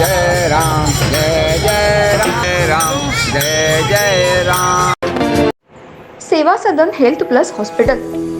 Jai Ram Jai Jai Ram Jai Ram Jai Jai Ram Seva Sadan health plus hospital.